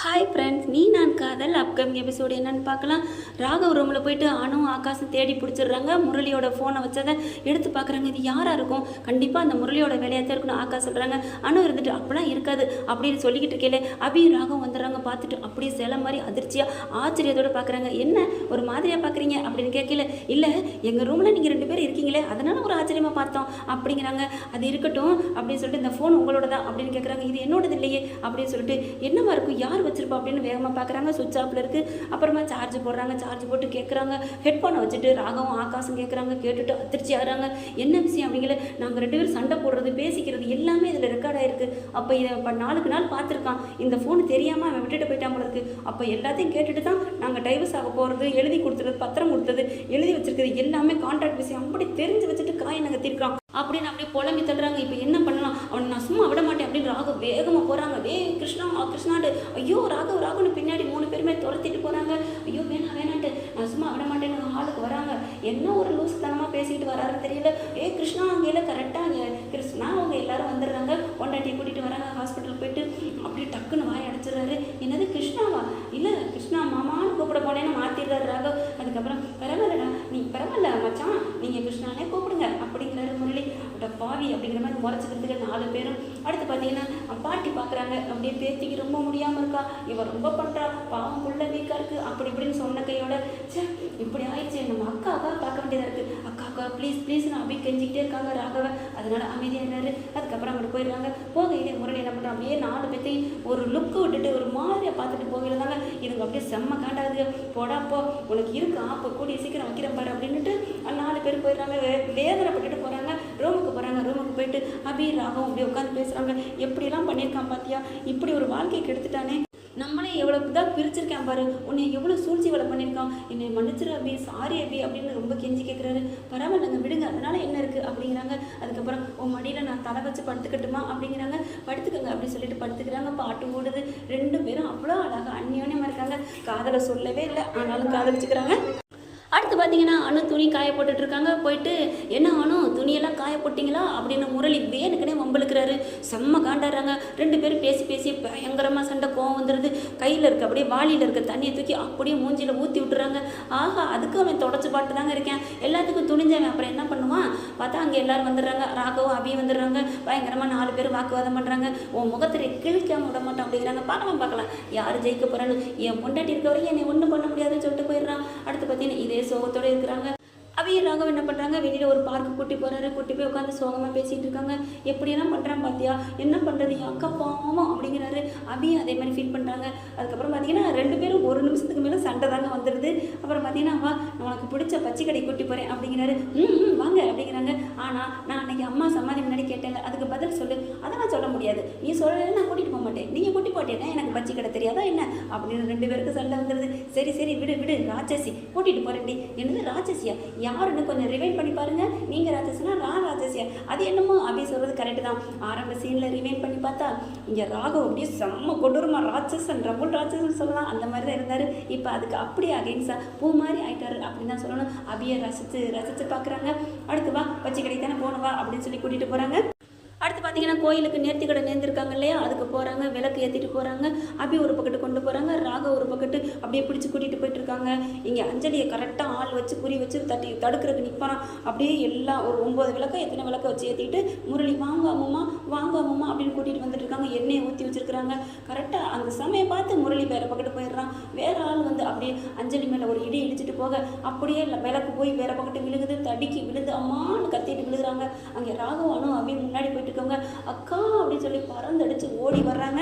Hi friends நீ நான் காதல். அப்கமிங் எபிசோடு என்னன்னு பார்க்கலாம். ராகவ் ரூமில் போயிட்டு அணும் ஆகாசம் தேடி பிடிச்சிடுறாங்க. முரளியோட ஃபோனை வச்சதை எடுத்து பார்க்குறாங்க. இது யாராக இருக்கும்? கண்டிப்பாக அந்த முரளியோட வேலையாக தான் இருக்கணும் ஆகாஷ் சொல்கிறாங்க அணு இருந்துட்டு அப்படிலாம் இருக்காது அப்படின்னு சொல்லிக்கிட்டு இருக்கேன் அபியும் ராகம் வந்துடுறாங்க. பார்த்துட்டு அப்படியே சில மாதிரி அதிர்ச்சியாக ஆச்சரியத்தோட பார்க்குறாங்க. என்ன? ஒரு மாதிரியாக பார்க்குறீங்க? அப்படின்னு கேட்கல இல்லை எங்கள் ரூமில் நீங்கள் ரெண்டு பேர் இருக்கீங்களே அதனால் ஒரு ஆச்சரியமாக பார்த்தோம். அப்படிங்கிறாங்க. அது இருக்கட்டும் அப்படின்னு சொல்லிட்டு இந்த ஃபோன் உங்களோட தான் அப்படின்னு கேட்குறாங்க. இது என்னோடது இல்லையே அப்படின்னு சொல்லிட்டு என்னவா இருக்கும்? யார் வச்சிருப்பா அப்படின்னு வேகமாக பார்க்குறாங்க சுவிட்ச் ஆஃபில் இருக்குது அப்புறமா சார்ஜ் போடுறாங்க. சார்ஜ் போட்டு கேட்குறாங்க ஹெட்ஃபோனை வச்சுட்டு ராகவும் ஆகாசம் கேட்குறாங்க கேட்டுட்டு அதிர்ச்சி ஆகிறாங்க. என்ன விஷயம் அப்படிங்கிற நாங்கள் ரெண்டு பேரும் சண்டை போடுறது பேசிக்கிறது எல்லாமே இதில் ரெக்கார்ட் ஆகிருக்கு அப்போ இதை இப்போ நாளுக்கு நாள் பார்த்துருக்கான். இந்த ஃபோன் தெரியாமல் அவன் விட்டுட்டு போயிட்டான் போல அப்போ எல்லாத்தையும் கேட்டுட்டு தான் நாங்கள் டைவர்ஸ் ஆக போகிறது எழுதி கொடுத்துறது பத்திரம் கொடுத்தது எழுதி வச்சிருக்கிறது எல்லாமே கான்ட்ராக்ட் விஷயம். அப்படி தெரிஞ்சு வச்சுட்டு காயை நாங்கள் தீர்க்கிறோம் அப்படின்னு அப்படியே புலம்பி தள்ளுறாங்க இப்போ என்ன பண்ணலாம்? அவனை நான் சும்மா விட மாட்டேன் அப்படின்னு ராகவ் வேகமாக போகிறாங்க வே கிருஷ்ணா கிருஷ்ணாண்டு ஐயோ ராகவ் ராகவ்னு பின்னாடி மூணு பேருமே துரத்திட்டு போகிறாங்க ஐயோ வேணாம் வேணான்ட்டு. நான் சும்மா விட மாட்டேன்னு ஹாலுக்கு வராங்க. என்ன ஒரு லூஸ் தனமாக பேசிக்கிட்டு வராருன்னு தெரியல. ஏ கிருஷ்ணா அங்கேயில கரெக்டாக அங்கே கிருஷ்ணா அவங்க எல்லாரும் வந்துடுறாங்க. பொண்டாட்டியை கூட்டிகிட்டு வராங்க ஹாஸ்பிட்டல் போயிட்டு. அப்படியே டக்குன்னு வாய் அடைச்சிடுறாரு. என்னது கிருஷ்ணாவா? இல்லை கிருஷ்ணா மாமான்னு கூப்பிட போனேன்னு மாற்றிடுறாரு ராகவ் அதுக்கப்புறம் பரவாயில்லடா. நீ பரவாயில்ல மச்சான். நீங்கள் அப்படிங்கிற மாதிரி முறைச்சிக்கிறதுக்கு நாலு பேரும் அடுத்து பார்த்தீங்கன்னா பாட்டி பார்க்குறாங்க. அப்படியே பேத்திக்கு ரொம்ப முடியாமல் இருக்கா. இவன் ரொம்ப பண்ணுறா பாவம் புள்ள வீக்காக இருக்குது அப்படி இப்படின்னு சொன்ன கையோட ச்சே இப்படி ஆயிடுச்சு. நம்ம அக்காவை பார்க்க வேண்டியதாக இருக்குது அக்கா அக்கா ப்ளீஸ் ப்ளீஸ் நான் அப்படியே கெஞ்சிக்கிட்டே இருக்காங்க ராகவ. அதனால அமைதியாகிறாரு அதுக்கப்புறம் அவங்க போயிடுறாங்க. போக இதே முரளி என்ன பண்ணுறான் அப்படியே நாலு பேத்தையும் ஒரு லுக்கு விட்டுட்டு ஒரு மாதிரியாக பார்த்துட்டு போகிறதாங்க இதுங்க அப்படியே செம்ம காண்டாது போடாப்போ உனக்கு இருக்கு. அப்போ கூடிய சீக்கிரம் வைக்கிறேன் பாரு. அப்படின்ட்டு நாலு பேர் போயிடுறாங்க. வேதனைப்பட்டுட்டு போகிறாங்க ரொம்ப போகிறாங்க ரூமுக்கு போயிட்டு அபி ராகம் அப்படியே உட்காந்து பேசுகிறாங்க எப்படிலாம் பண்ணியிருக்கான் பார்த்தியா இப்படி ஒரு வாழ்க்கையை கெடுத்துட்டானே. நம்மளே எவ்வளோ இதாக பிரிச்சிருக்கேன் பாரு. உன்னை எவ்வளோ சூழ்ச்சி வேலை பண்ணியிருக்கான். என்னை மன்னிச்சிரு அபி சாரி அபி அப்படின்னு ரொம்ப கெஞ்சி கேட்குறாரு பரவாயில்லைங்க விடுங்க அதனால என்ன இருக்குது அப்படிங்கிறாங்க. அதுக்கப்புறம் உன் மடியில் நான் தலை வச்சு படுத்துக்கட்டுமா? அப்படிங்கிறாங்க. படுத்துக்கங்க அப்படி சொல்லிட்டு படுத்துக்கிறாங்க. பாட்டு ஓடுது. ரெண்டு பேரும் அவ்வளோ அழகாக அந்யோன்யமாக இருக்காங்க காதலை சொல்லவே இல்லை ஆனாலும் காதலிச்சுக்கிறாங்க. அடுத்து பார்த்தீங்கன்னா அணு துணி காய போட்டுட்ருக்காங்க போயிட்டு என்ன அணு துணியெல்லாம் காய போட்டிங்களா? அப்படின்னு முரளி வேணுக்குனே வம்பளுக்கிறாரு செம்ம காண்டாடுறாங்க. ரெண்டு பேரும் பேசி பேசி பயங்கரமாக சண்டை கோவம் வந்துடுது கையில் இருக்க அப்படியே வாளியில் இருக்க தண்ணியை தூக்கி அப்படியே மூஞ்சியில் ஊற்றி விட்டுறாங்க. ஆஹா அதுக்கு அவன் தொடச்சி பாட்டு தாங்க இருக்கேன். எல்லாத்துக்கும் துணிஞ்சவன். அப்புறம் என்ன பண்ணுவான்? பார்த்தா அங்கே எல்லாரும் வந்துடுறாங்க. ராகவும் அபி வந்துடுறாங்க. பயங்கரமாக நாலு பேர் வாக்குவாதம் பண்ணுறாங்க உன் முகத்தை கிழிக்காம விட மாட்டோம் அப்படிங்கிறாங்க. பார்க்கலாம் பார்க்கலாம். யார் ஜெயிக்க போகிறான்னு என் பொண்டாட்டி இருக்க வரைக்கும் என்னை ஒன்றும் பண்ண முடியாதுன்னு சொல்லிட்டு போயிடுறான். அடுத்து பார்த்தீங்கன்னா இதே சோகத்தோட இருக்கிறாங்க. அவைய ராகவ் என்ன பண்ணுறாங்க வெளியில் ஒரு பார்க்கு கூட்டி போகிறாரு கூட்டி போய் உட்காந்து சோகமாக பேசிகிட்டு இருக்காங்க. எப்படியெல்லாம் பண்ணுறான் பார்த்தியா என்ன பண்ணுறது என் அக்கா பாவம் அப்படிங்கிறாரு. அவையும் அதே மாதிரி ஃபீல் பண்ணுறாங்க அதுக்கப்புறம் பார்த்தீங்கன்னா ரெண்டு பேரும் ஒரு நிமிஷத்துக்கு மேலே சண்டை தாங்க வந்துடுது அப்புறம் பார்த்தீங்கன்னா வா நான் உனக்கு பிடிச்ச பச்சை கடை கூட்டி போகிறேன் அப்படிங்கிறாரு. ம் ம், வாங்க அப்படிங்கிறாங்க. ஆனால் நான் அன்னைக்கு அம்மா சமாதி முன்னாடி கேட்டேன்ல. அதுக்கு பதில் சொல்லு. அதை நான் சொல்ல முடியாது. நீ சொல்ல நான் கூட்டிகிட்டு போக மாட்டேன். நீங்கள் கூட்டி போட்டேன்னா எனக்கு பச்சை கடை தெரியாதா என்ன? அப்படின்னு ரெண்டு பேருக்கு சண்டை வந்துடுது சரி சரி விடு விடு. ராட்சசி. கூட்டிகிட்டு போகிறேன்டி என்னது ராட்சசியா? யாருன்னு கொஞ்சம் ரிவைண்ட் பண்ணி பாருங்க. நீங்கள் ராட்சசனா நான் ராஜசியா அது என்னமோ அபி சொல்கிறது கரெக்டு தான். ஆரம்ப சீனில் ரிவைண்ட் பண்ணி பார்த்தா இங்கே ராகவ் அப்படியே செம்ம கொடூரமா ராட்சசன் ரபுல் ராட்சசன் சொல்லலாம். அந்த மாதிரி தான் இருந்தார். இப்போ அதுக்கு அப்படியே அகைன்ஸா பூ மாதிரி ஆயிட்டாரு அப்படின்னு தான் சொல்லணும். அபியை ரசித்து ரசித்து பார்க்குறாங்க. அடுத்து வா பச்சை கடைக்கு தானே போனவா அப்படின்னு சொல்லி கூட்டிகிட்டு போகிறாங்க அடுத்து பார்த்தீங்கன்னா கோயிலுக்கு நேர்த்தி கடை நேர்ந்திருக்காங்க இல்லையா? அதுக்கு போகிறாங்க விளக்கு ஏற்றிட்டு போகிறாங்க அபி ஒரு பக்கத்து கொண்டு போகிறாங்க ராக ஒரு பக்கத்து அப்படியே பிடிச்சி கூட்டிகிட்டு போயிட்டுருக்காங்க இங்கே அஞ்சலியை கரெக்டாக ஆள் வச்சு குறி வச்சு தட்டி தடுக்கிறதுக்கு நிற்பான் அப்படியே எல்லாம் ஒரு ஒம்பது விளக்க எத்தனை விளக்க வச்சு ஏற்றிட்டு முரளி வாங்க அம்மா வாங்க அம்மா அப்படின்னு கூட்டிகிட்டு வந்துட்டு இருக்காங்க. எண்ணெயை ஊற்றி வச்சிருக்காங்க கரெக்டாக அந்த சமயம் பார்த்து முரளி வேற பக்கத்து போயிடுறான். வேற ஆள் வந்து அப்படியே அஞ்சலி மேலே ஒரு இடி இடிச்சிட்டு போக அப்படியே இல்லை விளக்கு போய் வேற பக்கத்து விழுகுது தடுக்கி விழுது அம்மான்னு கத்திட்டு விழுகிறாங்க. அங்கே ராகவானும் அப்படியே முன்னாடி போய் இருக்காங்க அக்கா அப்படின்னு சொல்லி பறந்தடிச்சு ஓடி வர்றாங்க.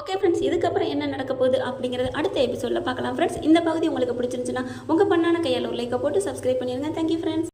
ஓகே ஃப்ரெண்ட்ஸ் இதுக்கப்புறம் என்ன நடக்க போகுது அப்படிங்கிறது அடுத்த எபிசோடில் பார்க்கலாம். ஃப்ரெண்ட்ஸ் இந்த பகுதி உங்களுக்கு பிடிச்சிருந்துச்சுன்னா உங்கள் பண்ணான கையால் ஒரு லைக்கை போட்டு சப்ஸ்கிரைப் பண்ணிடுங்க. Thank you friends